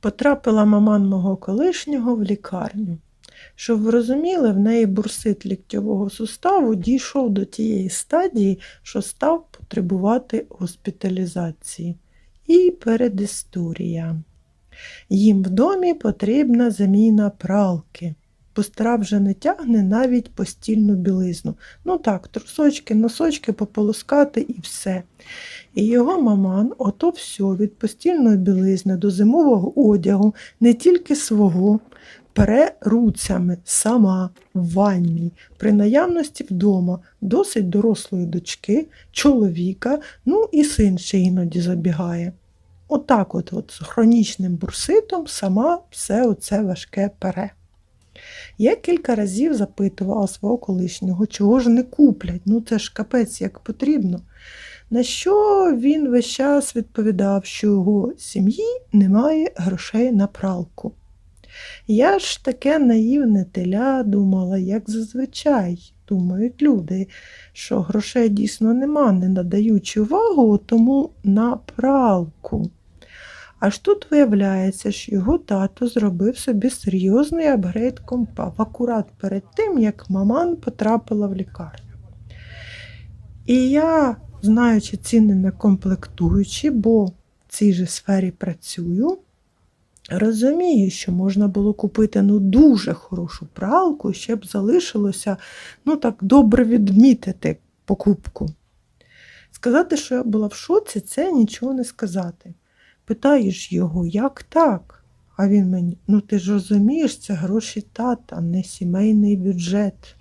Потрапила маман мого колишнього в лікарню. Щоб ви розуміли, в неї бурсит ліктьового суставу дійшов до тієї стадії, що став потребувати госпіталізації. І передисторія. Їм в домі потрібна заміна пралки. Бо стара вже не тягне навіть постільну білизну. Ну так, трусочки, носочки пополоскати і все. І його маман, ото все від постільної білизни до зимового одягу, не тільки свого, пере руцями сама в ванні, при наявності вдома досить дорослої дочки, чоловіка, ну і син ще іноді забігає. Отак от, от з хронічним бурситом сама все оце важке пере. Я кілька разів запитувала свого колишнього, чого ж не куплять, ну це ж капець як потрібно. На що він весь час відповідав, що його сім'ї немає грошей на пралку. Я ж таке наївне теля думала, як зазвичай думають люди, що грошей дійсно нема, не надаючи увагу тому на пралку. Аж тут виявляється, що його тато зробив собі серйозний апгрейд компа акурат перед тим, як маман потрапила в лікарню. І я, знаючи ціни на комплектуючі, бо в цій же сфері працюю, розумію, що можна було купити ну, дуже хорошу пралку, ще б залишилося ну, так добре відмітити покупку. Сказати, що я була в шоці, це нічого не сказати. Питаєш його, як так? А він мені, ну ти ж розумієш, це гроші тата, не сімейний бюджет.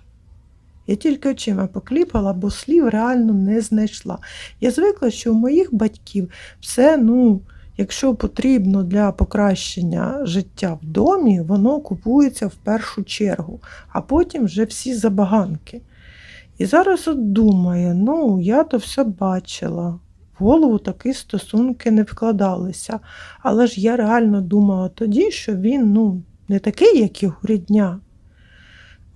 Я тільки очима покліпала, бо слів реально не знайшла. Я звикла, що у моїх батьків все, ну, якщо потрібно для покращення життя в домі, воно купується в першу чергу, а потім вже всі забаганки. І зараз от думаю, ну, я то все бачила. Голову такі стосунки не вкладалися. Але ж я реально думала тоді, що він ну, не такий, як його рідня.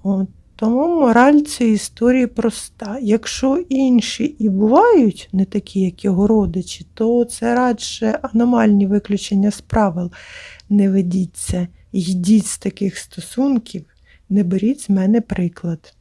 От. Тому мораль цієї історії проста. Якщо інші і бувають не такі, як його родичі, то це радше аномальні виключення з правил. Не ведіться, йдіть з таких стосунків, не беріть з мене приклад.